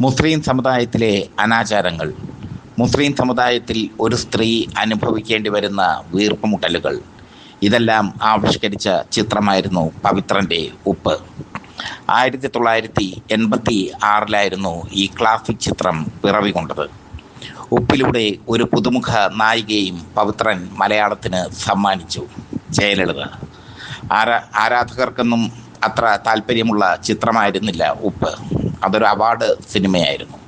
മുസ്ലിം സമുദായത്തിലെ അനാചാരങ്ങൾ മുസ്ലിം സമുദായത്തിൽ ഒരു സ്ത്രീ അനുഭവിക്കേണ്ടി വരുന്ന വീർപ്പുമുട്ടലുകൾ ഇതെല്ലാം ആവിഷ്കരിച്ച ചിത്രമായിരുന്നു പവിത്രന്റെ ഉപ്പ്. ആയിരത്തി തൊള്ളായിരത്തി എൺപത്തി ആറിലായിരുന്നു ഈ ക്ലാസിക് ചിത്രം പിറവികൊണ്ടത്. ഉപ്പിലൂടെ ഒരു പുതുമുഖ നായികയും പവിത്രൻ മലയാളത്തിന് സമ്മാനിച്ചു. ജയലളിത. ആരാ ആരാധകർക്കൊന്നും അത്ര താല്പര്യമുള്ള ചിത്രമായിരുന്നില്ല ഉപ്പ്. അതൊരു അവാർഡ് സിനിമയായിരുന്നു.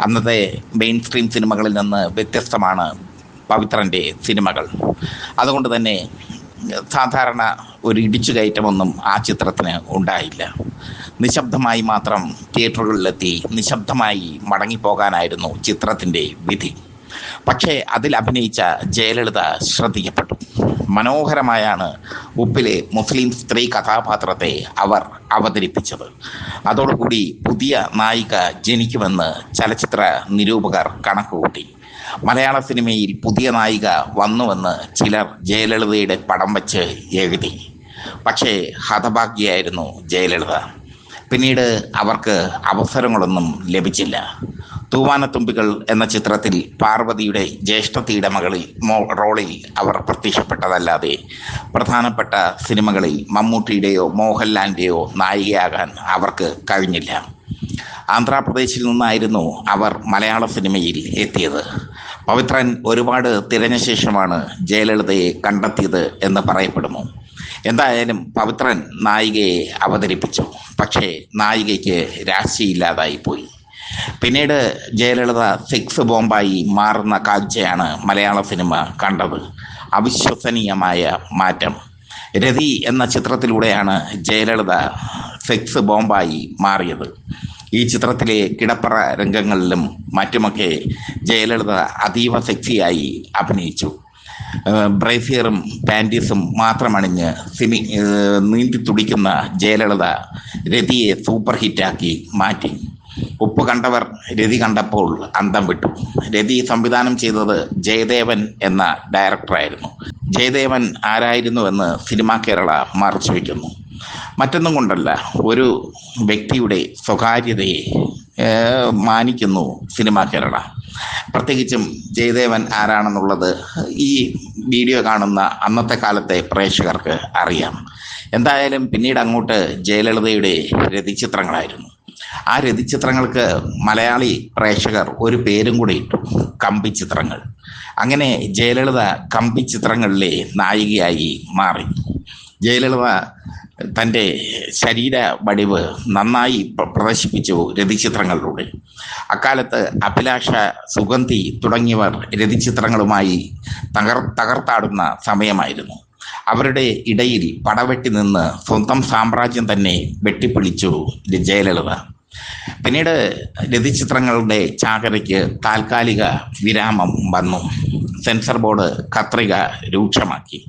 അന്നത്തെ മെയിൻ സ്ട്രീം സിനിമകളിൽ നിന്ന് വ്യത്യസ്തമാണ് പവിത്രന്റെ സിനിമകൾ. അതുകൊണ്ട് തന്നെ സാധാരണ ഒരു ഇടിച്ചു കയറ്റമൊന്നും ആ ചിത്രത്തിന് ഉണ്ടായില്ല. നിശബ്ദമായി മാത്രം തിയേറ്ററുകളിലെത്തി നിശബ്ദമായി മടങ്ങിപ്പോകാനായിരുന്നു ചിത്രത്തിന്റെ വിധി. പക്ഷേ അതിൽ അഭിനയിച്ച ജയലളിത ശ്രദ്ധിക്കപ്പെട്ടു. മനോഹരമായാണ് ഉപ്പിലെ മുസ്ലിം സ്ത്രീ കഥാപാത്രത്തെ അവർ അവതരിപ്പിച്ചത്. അതോടുകൂടി പുതിയ നായിക ജനിക്കുമെന്ന് ചലച്ചിത്ര നിരൂപകർ കണക്കുകൂട്ടി. മലയാള സിനിമയിൽ പുതിയ നായിക വന്നുവെന്ന് ചിലർ ജയലളിതയുടെ പടം വച്ച് എഴുതി. പക്ഷേ ഹതഭാഗ്യയായിരുന്നു ജയലളിത. പിന്നീട് അവർക്ക് അവസരങ്ങളൊന്നും ലഭിച്ചില്ല. തൂവാനത്തുമ്പികൾ എന്ന ചിത്രത്തിൽ പാർവതിയുടെ ജ്യേഷ്ഠത്തിയുടെ മകളിൽ റോളിൽ അവർ പ്രത്യക്ഷപ്പെട്ടതല്ലാതെ പ്രധാനപ്പെട്ട സിനിമകളിൽ മമ്മൂട്ടിയുടെയോ മോഹൻലാലിന്റെയോ നായികയാകാൻ അവർക്ക് കഴിഞ്ഞില്ല. ആന്ധ്രാപ്രദേശിൽ നിന്നായിരുന്നു അവർ മലയാള സിനിമയിൽ എത്തിയത്. പവിത്രൻ ഒരുപാട് തിരഞ്ഞ ശേഷമാണ് ജയലളിതയെ കണ്ടെത്തിയത് എന്ന് പറയപ്പെടുന്നു. എന്തായാലും പവിത്രൻ നായികയെ അവതരിപ്പിച്ചു. പക്ഷേ നായികയ്ക്ക് രാശിയില്ലാതായി പോയി. പിന്നീട് ജയലളിത സെക്സ് ബോംബായി മാറുന്ന കാഴ്ചയാണ് മലയാള സിനിമ കണ്ടത്. അവിശ്വസനീയമായ മാറ്റം. രതി എന്ന ചിത്രത്തിലൂടെയാണ് ജയലളിത സെക്സ് ബോംബായി മാറിയത്. ഈ ചിത്രത്തിലെ കിടപ്പറ രംഗങ്ങളിലും മറ്റുമൊക്കെ ജയലളിത അതീവ സെക്സിയായി അഭിനയിച്ചു. ബ്രേസിയറും പാന്റീസും മാത്രമണിഞ്ഞ് സിനി നീന്തി തുടിക്കുന്ന ജയലളിത രതിയെ സൂപ്പർ ഹിറ്റാക്കി മാറ്റി. ഉപ്പ് കണ്ടവർ രതി കണ്ടപ്പോൾ അന്തം വിട്ടു. രതി സംവിധാനം ചെയ്തത് ജയദേവൻ എന്ന ഡയറക്ടറായിരുന്നു. ജയദേവൻ ആരായിരുന്നുവെന്ന് സിനിമാ കേരള മറച്ചു വയ്ക്കുന്നു മറ്റൊന്നും കൊണ്ടല്ല ഒരു വ്യക്തിയുടെ സ്വകാര്യതയെ മാനിക്കുന്നു സിനിമാ കേരള. പ്രത്യേകിച്ചും ജയദേവൻ ആരാണെന്നുള്ളത് ഈ വീഡിയോ കാണുന്ന അന്നത്തെ കാലത്തെ പ്രേക്ഷകർക്ക് അറിയാം. എന്തായാലും പിന്നീട് അങ്ങോട്ട് ജയലളിതയുടെ രതിചിത്രങ്ങളായിരുന്നു. ആ രതിചിത്രങ്ങൾക്ക് മലയാളി പ്രേക്ഷകർ ഒരു പേരും കൂടി ഇട്ടു. കമ്പി ചിത്രങ്ങൾ. അങ്ങനെ ജയലളിത കമ്പി ചിത്രങ്ങളിലെ നായികയായി മാറി. ജയലളിത തന്റെ ശരീര വടിവ് നന്നായി പ്രദർശിപ്പിച്ചു രതിചിത്രങ്ങളിലൂടെ അക്കാലത്ത് അഭിലാഷ സുഗന്ധി തുടങ്ങിയവർ രതിചിത്രങ്ങളുമായി തകർ തകർത്താടുന്ന സമയമായിരുന്നു. അവരുടെ ഇടയിൽ പടവെട്ടി നിന്ന് സ്വന്തം സാമ്രാജ്യം തന്നെ വെട്ടിപ്പിടിച്ചു ജയലളിത. പിന്നീട് രതിചിത്രങ്ങളുടെ ചാകരയ്ക്ക് താൽക്കാലിക വിരാമം വന്നു. സെൻസർ ബോർഡ് കത്രിക രൂക്ഷമാക്കി.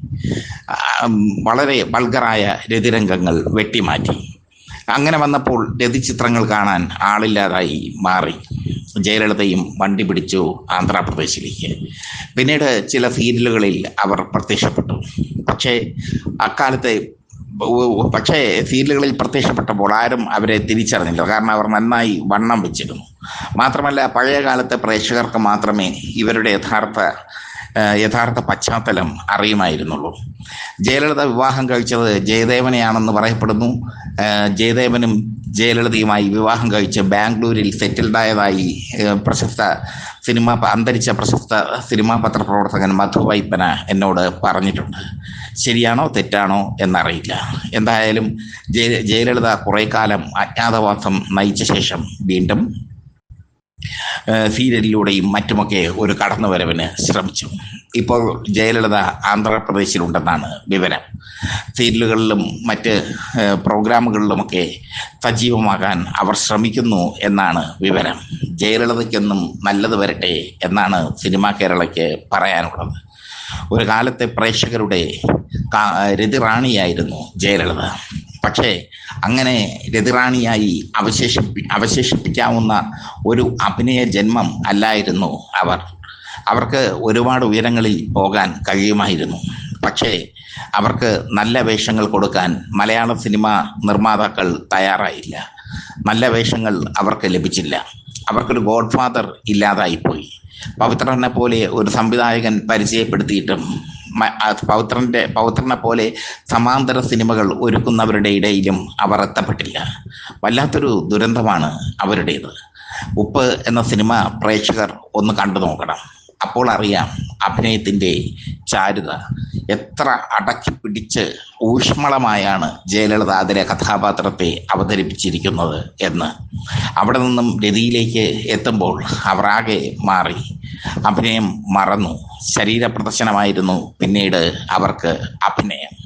വളരെ വൾഗറായ രതിരംഗങ്ങൾ വെട്ടിമാറ്റി. അങ്ങനെ വന്നപ്പോൾ രതിചിത്രങ്ങൾ കാണാൻ ആളില്ലാതായി മാറി. ജയലളിതയും വണ്ടി പിടിച്ചു ആന്ധ്രാപ്രദേശിലേക്ക്. പിന്നീട് ചില സീരിയലുകളിൽ അവർ പ്രത്യക്ഷപ്പെട്ടു. പക്ഷേ അക്കാലത്തെ പക്ഷേ സീരിയലുകളിൽ പ്രത്യക്ഷപ്പെട്ടപ്പോൾ ആരും അവരെ തിരിച്ചറിഞ്ഞില്ല. കാരണം അവർ നന്നായി വണ്ണം വെച്ചിരുന്നു. മാത്രമല്ല പഴയ കാലത്തെ പ്രേക്ഷകർക്ക് മാത്രമേ ഇവരുടെ യഥാർത്ഥ യഥാർത്ഥ പശ്ചാത്തലം അറിയുമായിരുന്നുള്ളൂ. ജയലളിത വിവാഹം കഴിച്ചത് ജയദേവനെയാണെന്ന് പറയപ്പെടുന്നു. ജയദേവനും ജയലളിതയുമായി വിവാഹം കഴിച്ച് ബാംഗ്ലൂരിൽ സെറ്റിൽഡായതായി പ്രശസ്ത സിനിമ അന്തരിച്ച പ്രശസ്ത സിനിമാ പത്രപ്രവർത്തകൻ മധു വൈപ്പന എന്നോട് പറഞ്ഞിട്ടുണ്ട്. ശരിയാണോ തെറ്റാണോ എന്നറിയില്ല. എന്തായാലും ജയ ജയലളിത കുറേ കാലം അജ്ഞാതവാസം നയിച്ച ശേഷം വീണ്ടും സീരിയലിലൂടെയും മറ്റുമൊക്കെ ഒരു കടന്നുവരവിന് ശ്രമിച്ചു. ഇപ്പോൾ ജയലളിത ആന്ധ്രാപ്രദേശിലുണ്ടെന്നാണ് വിവരം. സീരിയലുകളിലും മറ്റ് പ്രോഗ്രാമുകളിലുമൊക്കെ സജീവമാകാൻ അവർ ശ്രമിക്കുന്നു എന്നാണ് വിവരം. ജയലളിതയ്ക്കൊന്നും നല്ലത് വരട്ടെ എന്നാണ് സിനിമാ കേരളയ്ക്ക് പറയാനുള്ളത്. ഒരു കാലത്തെ പ്രേക്ഷകരുടെ രതിറാണിയായിരുന്നു ജയലളിത. പക്ഷേ അങ്ങനെ രതിറാണിയായി അവശേഷിപ്പി അവശേഷിപ്പിക്കാവുന്ന ഒരു അഭിനയ ജന്മം അല്ലായിരുന്നു അവർ. അവർക്ക് ഒരുപാട് ഉയരങ്ങളിൽ പോകാൻ കഴിയുമായിരുന്നു. പക്ഷേ അവർക്ക് നല്ല വേഷങ്ങൾ കൊടുക്കാൻ മലയാള സിനിമ നിർമ്മാതാക്കൾ തയ്യാറായില്ല. നല്ല വേഷങ്ങൾ അവർക്ക് ലഭിച്ചില്ല. അവർക്കൊരു ഗോഡ് ഫാദർ ഇല്ലാതായിപ്പോയി. പവിത്രനെ പോലെ ഒരു സംവിധായകൻ പരിചയപ്പെടുത്തിയിട്ടും മ- പൗത്രനെ പോലെ സമാന്തര സിനിമകൾ ഒരുക്കുന്നവരുടെ ഇടയിലും അവർ എത്തപ്പെട്ടില്ല. വല്ലാത്തൊരു ദുരന്തമാണ് അവരുടേത്. ഉപ്പ് എന്ന സിനിമ പ്രേക്ഷകർ ഒന്ന് കണ്ടു നോക്കണം. അപ്പോൾ അറിയാം അഭിനയത്തിന്റെ ചാരുത എത്ര അടക്കി പിടിച്ച് ഊഷ്മളമായാണ് ജയലളിത അതിലെ കഥാപാത്രത്തെ അവതരിപ്പിച്ചിരിക്കുന്നത് എന്ന്. അവിടെ നിന്നും രതിയിലേക്ക് എത്തുമ്പോൾ അവർ ആകെ മാറി. അഭിനയം മറന്നു. ശരീര പ്രദർശനമായിരുന്നു പിന്നീട് അവർക്ക് അഭിനയം.